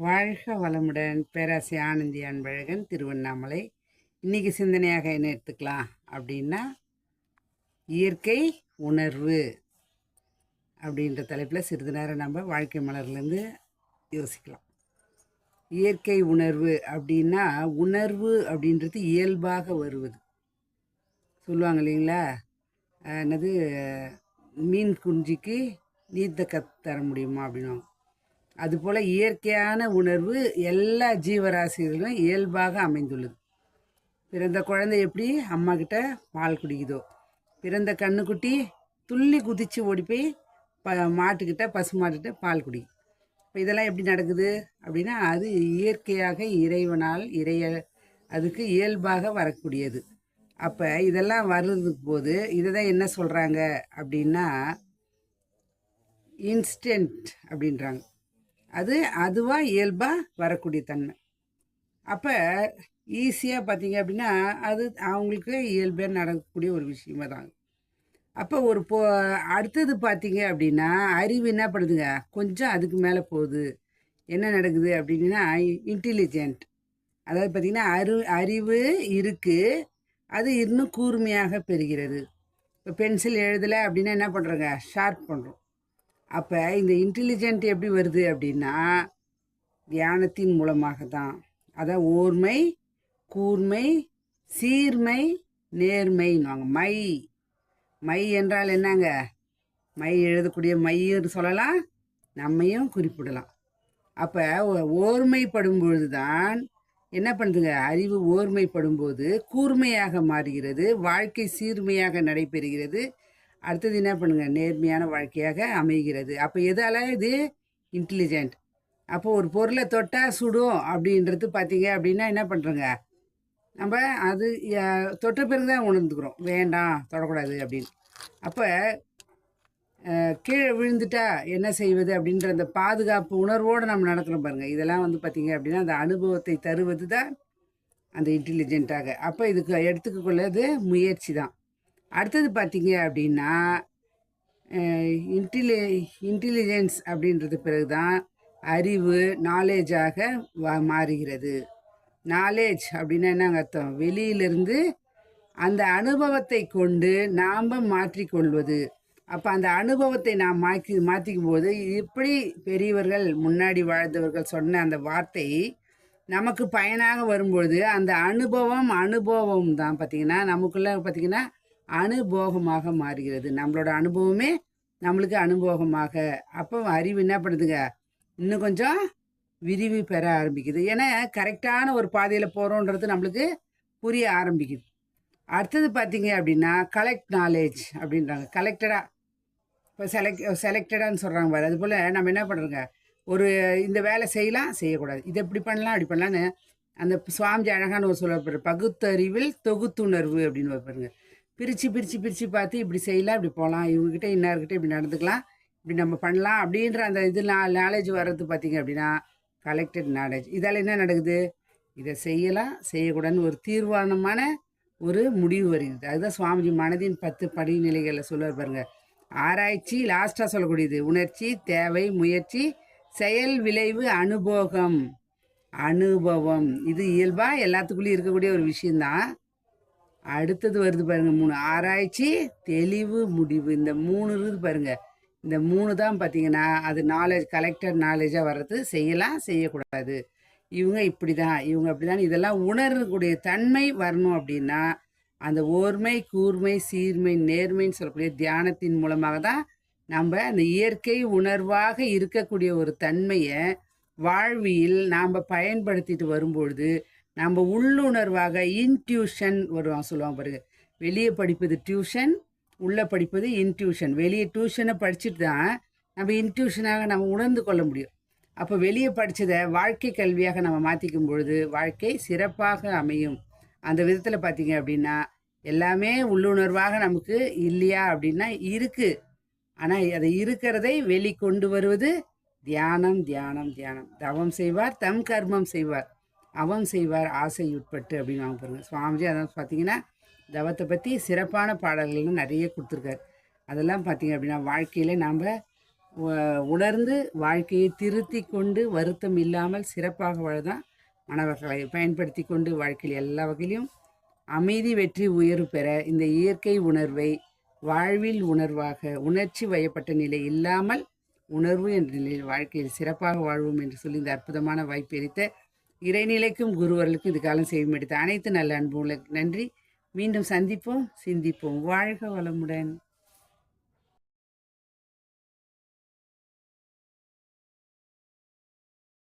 வாழ்க வளமுடன் பேராசி ஆனந்தி அன்பழகன் திருவண்ணாமலை. இன்றைக்கி சிந்தனையாக என்ன எடுத்துக்கலாம் அப்படின்னா இயற்கை உணர்வு அப்படின்ற தலைப்பில் சிறிது நேரம் நம்ம வாழ்க்கை மலர்லேருந்து யோசிக்கலாம். இயற்கை உணர்வு அப்படின்னா உணர்வு அப்படின்றது இயல்பாக வருவது. சொல்லுவாங்க இல்லைங்களா? என்னது? மீன் குஞ்சிக்கு நீந்த கத் தர முடியுமா அப்படின்னுவாங்க. அதுபோல் இயற்கையான உணர்வு எல்லா ஜீவராசிகளிலும் இயல்பாக அமைந்துள்ளது. பிறந்த குழந்தை எப்படி அம்மா கிட்ட பால் குடிக்குதோ பிறந்த கண்ணுக்குட்டி துள்ளி குதித்து ஓடி போய் ப மாட்டுக்கிட்ட பசு மாட்டுக்கிட்ட பால் குடிக்கும் இப்போ இதெல்லாம் எப்படி நடக்குது அப்படின்னா அது இயற்கையாக இறைவனால் இறைய அதுக்கு இயல்பாக வரக்கூடியது. அப்போ இதெல்லாம் வர்றதுக்கு போது இதை தான் என்ன சொல்கிறாங்க அப்படின்னா இன்ஸ்டன்ட் அப்படின்றாங்க. அது அதுவாக இயல்பாக வரக்கூடிய தன்மை. அப்போ ஈஸியாக பார்த்தீங்க அப்படின்னா அது அவங்களுக்கு இயல்பாக நடக்கக்கூடிய ஒரு விஷயமா தான் அப்போ ஒரு போ அடுத்தது பார்த்தீங்க அப்படின்னா அறிவு என்ன பண்ணுதுங்க கொஞ்சம் அதுக்கு மேலே போகுது. என்ன நடக்குது அப்படின்னா இன்டெலிஜென்ட் அதாவது பார்த்திங்கன்னா அறி அறிவு இருக்குது அது இன்னும் கூர்மையாக பெறுகிறது. இப்போ பென்சில் எழுதலை அப்படின்னா என்ன பண்ணுறோங்க ஷார்ப் பண்ணுறோம் அப்போ இந்த இன்டெலிஜென்ட் எப்படி வருது அப்படின்னா தியானத்தின் மூலமாக தான் அதான் ஓர்மை கூர்மை சீர்மை நேர்மைன்னுவாங்க. மை. மை என்றால் என்னங்க? மை எழுதக்கூடிய மைன்னு சொல்லலாம் நம்மையும் குறிப்பிடலாம். அப்போ ஓர்மைப்படும் பொழுது தான் என்ன பண்ணுதுங்க? அறிவு ஓர்மைப்படும் போது கூர்மையாக மாறுகிறது வாழ்க்கை சீர்மையாக நடைபெறுகிறது. அடுத்தது என்ன பண்ணுங்க? நேர்மையான வாழ்க்கையாக அமைகிறது. அப்போ எதால இது இன்டெலிஜென்ட் அப்போ ஒரு பொருளை தொட்டால் சுடும் அப்படின்றது பார்த்தீங்க அப்படின்னா என்ன பண்ணுறோங்க நம்ம அது தொட்ட பிறகு தான் உணர்ந்துக்கிறோம். வேண்டாம் தொடக்கூடாது அப்படின்னு. அப்போ கீழே விழுந்துட்டா என்ன செய்வது அப்படின்ற அந்த பாதுகாப்பு உணர்வோடு நம்ம நடக்கிறோம் பாருங்கள் இதெல்லாம் வந்து பார்த்தீங்க அப்படின்னா அந்த அனுபவத்தை தருவது தான் அந்த இன்டெலிஜென்ட்டாக அப்போ இதுக்கு எடுத்துக்கொள்ளது முயற்சி தான். அடுத்தது பார்த்தீங்க அப்படின்னா இன்டெலி இன்டெலிஜென்ஸ் அப்படின்றது பிறகு தான் அறிவு நாலேஜாக மாறுகிறது. நாலேஜ் அப்படின்னா என்னங்க அர்த்தம்? வெளியிலிருந்து அந்த அனுபவத்தை கொண்டு நாம் மாற்றிக்கொள்வது அப்போ அந்த அனுபவத்தை நாம் மாற்றி மாற்றிக்கும் போது இப்படி பெரியவர்கள் முன்னாடி வாழ்ந்தவர்கள் சொன்ன அந்த வார்த்தை நமக்கு பயனாக வரும்பொழுது அந்த அனுபவம் அனுபவம் தான் பார்த்திங்கன்னா நமக்குள்ளே பார்த்திங்கன்னா அனுபோகமாக மாறுகிறது. நம்மளோட அனுபவமே நம்மளுக்கு அனுபவமாக. அப்போ அறிவு என்ன பண்ணுதுங்க? இன்னும் கொஞ்சம் விரிவு பெற ஆரம்பிக்குது. ஏன்னா கரெக்டான ஒரு பாதையில் போகிறோன்றது நம்மளுக்கு புரிய ஆரம்பிக்குது. அடுத்தது பார்த்தீங்க அப்படின்னா கலெக்ட் நாலேஜ் அப்படின்றாங்க. கலெக்டடாக இப்போ செலக்ட் செலக்டடான்னு சொல்கிறாங்க பாரு. அதுபோல் நம்ம என்ன பண்ணுறோங்க ஒரு இந்த வேலை செய்யலாம் செய்யக்கூடாது. இதை எப்படி பண்ணலாம் அப்படி பண்ணலான்னு அந்த சுவாமிஜி அழகான ஒரு சொல்ல பகுத்தறிவில் தொகுத்துணர்வு அப்படின்னு வைப்பாருங்க பிரித்து பிரித்து பிரித்து பார்த்து இப்படி செய்யலாம் இப்படி போகலாம். இவங்ககிட்ட இன்னார்கிட்ட இப்படி நடந்துக்கலாம் இப்படி நம்ம பண்ணலாம் அப்படின்ற அந்த இது நாலேஜ் வர்றது பார்த்தீங்க அப்படின்னா கலெக்டட் நாலேஜ் இதால் என்ன நடக்குது? இதை செய்யலாம் செய்யக்கூடாதுன்னு ஒரு தீர்மானமான ஒரு முடிவு வருகிறது. அதுதான் சுவாமிஜி மனதின் பத்து படிநிலைகளில் சொல்லுவார் பாருங்கள் ஆராய்ச்சி லாஸ்ட்டாக சொல்லக்கூடியது. உணர்ச்சி தேவை முயற்சி செயல் விளைவு அனுபோகம். அனுபவம். இது இயல்பாக எல்லாத்துக்குள்ளேயும் இருக்கக்கூடிய ஒரு விஷயந்தான் அடுத்தது வருது பாருங்க மூணு. ஆராய்ச்சி தெளிவு முடிவு. இந்த மூணு இருக்குது பாருங்க. இந்த மூணு தான் பார்த்தீங்கன்னா அது நாலேஜ் கலெக்டர் நாலேஜாக வர்றது. செய்யலாம் செய்யக்கூடாது. இவங்க இப்படி தான் இவங்க அப்படி தான் இதெல்லாம் உணரக்கூடிய தன்மை வரணும் அப்படின்னா அந்த ஓர்மை கூர்மை சீர்மை நேர்மைன்னு சொல்லக்கூடிய தியானத்தின் மூலமாக தான் நம்ம அந்த இயற்கை உணர்வாக இருக்கக்கூடிய ஒரு தன்மையை வாழ்வியல் நாம் பயன்படுத்திட்டு வரும்பொழுது நம்ம உள்ளுணர்வாக இன்ட்யூஷன் வருவாங்க சொல்லுவாங்க பாருங்க. வெளியே படிப்பது டியூஷன் உள்ளே படிப்பது இன்ட்யூஷன் வெளியே டியூஷனை படிச்சுட்டு தான் நம்ம இன்ட்யூஷனாக நம்ம உணர்ந்து கொள்ள முடியும். அப்போ வெளியே படித்ததை வாழ்க்கை கல்வியாக நம்ம மாற்றிக்கும் பொழுது வாழ்க்கை சிறப்பாக அமையும். அந்த விதத்தில் பார்த்தீங்க அப்படின்னா எல்லாமே உள்ளுணர்வாக நமக்கு இல்லையா அப்படின்னா இருக்குது ஆனால் அதை இருக்கிறதை வெளிக்கொண்டு வருவது தியானம் தியானம் தியானம். தவம் செய்வார் தம் கர்மம் செய்வார். அவம் செய்வார் ஆசையுட்பட்டு அப்படின்னு வாங்க பாருங்க. சுவாமிஜி அதான் பார்த்தீங்கன்னா தவத்தை பற்றி சிறப்பான பாடல்கள்லாம் நிறைய கொடுத்துருக்காரு. அதெல்லாம் பார்த்தீங்க அப்படின்னா வாழ்க்கையில் நாம் உணர்ந்து வாழ்க்கையை திருத்தி கொண்டு வருத்தம் இல்லாமல் சிறப்பாக வாழதான் மாணவர்களை பயன்படுத்தி கொண்டு வாழ்க்கையில் எல்லா வகையிலும் அமைதி வெற்றி உயர்வு பெற இந்த இயற்கை உணர்வை வாழ்வில் உணர்வாக உணர்ச்சி வயப்பட்ட நிலை இல்லாமல் உணர்வு என்ற நிலையில் வாழ்க்கையில் சிறப்பாக வாழ்வோம் என்று சொல்லி இந்த அற்புதமான வாய்ப்பு இறைநிலைக்கும் குருவர்களுக்கும் இது காலம் செய்யும் எடுத்த அனைத்து நல்ல அன்புகளுக்கு நன்றி. மீண்டும் சந்திப்போம் சிந்திப்போம். வாழ்க வளமுடன்.